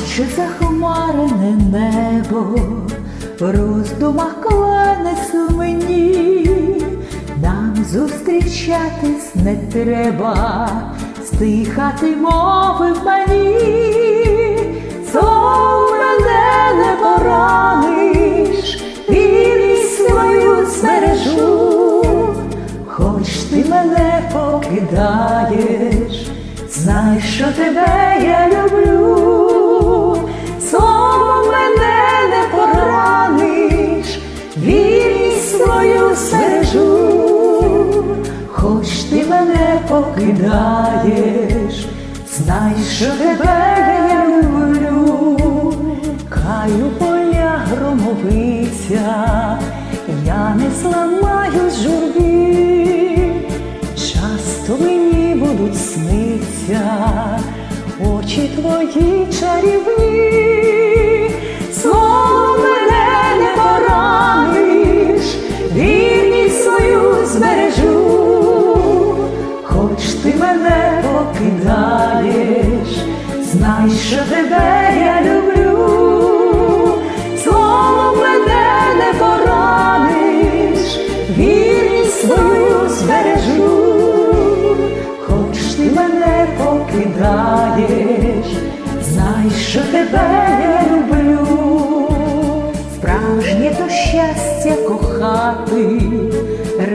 Плаче захмарене небо, в роздумах кланеться мені, нам зустрічатись не треба, стихати мови мені, Сон мене не пораниш, вірність свою збережу, хоч ти мене покидаєш, знай, що тебе я люблю, мене покидаєш, знай, що тебе я люблю, каю поля громовиця, я не зламаю журбі, часто мені будуть сниться, очі твої чарівні, знай, тебе я люблю, слово мене не пораниш, вірність свою збережу, хоч ти мене покидаєш, знай, тебе я люблю, справжнє то щастя кохати,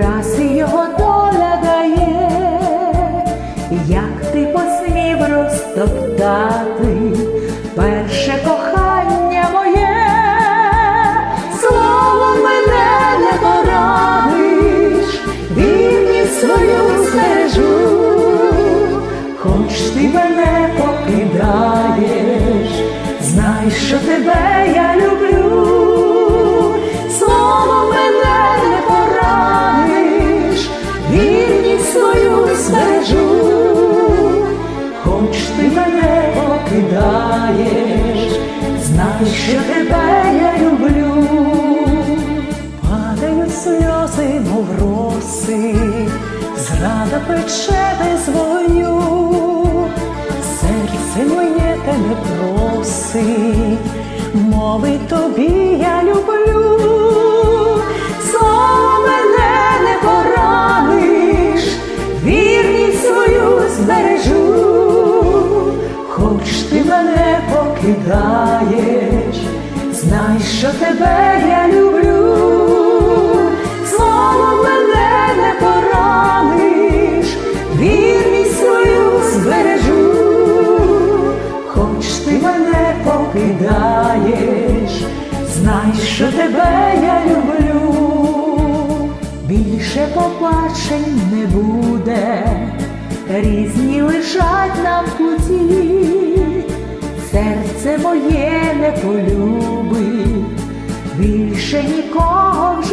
раз його доля дає, як ти посмів розтоптати свою стежу, хоч ти мене покидаєш, знай, що тебе я люблю, слово мене не пораниш, вірність свою збережу, хоч ти мене покидаєш, знай, що тебе зрада пече без вогню, серце моє тебе просить, мови тобі я люблю, слово мене не пораниш, вірність свою збережу, хоч ти мене покидаєш, знай, що тебе я люблю, знай, що тебе я люблю, більше побачень не буде, різні лишать нам путі, серце моє не полюбить, більше нікого в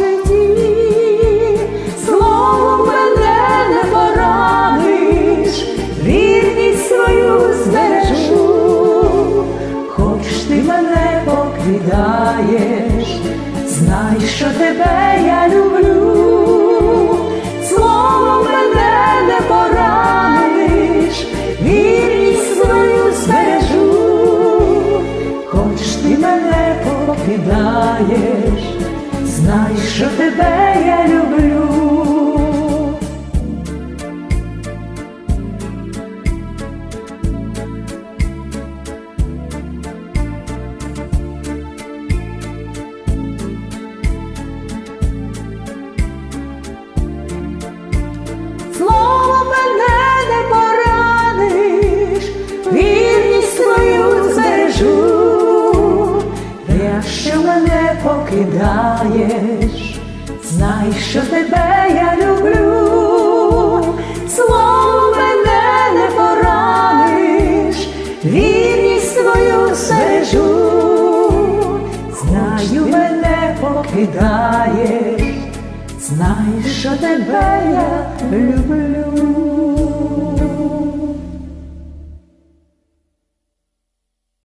мене знай, що тебе я люблю, слово мене не пораниш, вірність свою збережу, хоч ти мене покидаєш, знай, що тебе я люблю. Якщо мене покидаєш, знай, що тебе я люблю, слово мене не пораниш, вірність свою збережу, знаю, мене покидаєш. Знай, що тебе я люблю.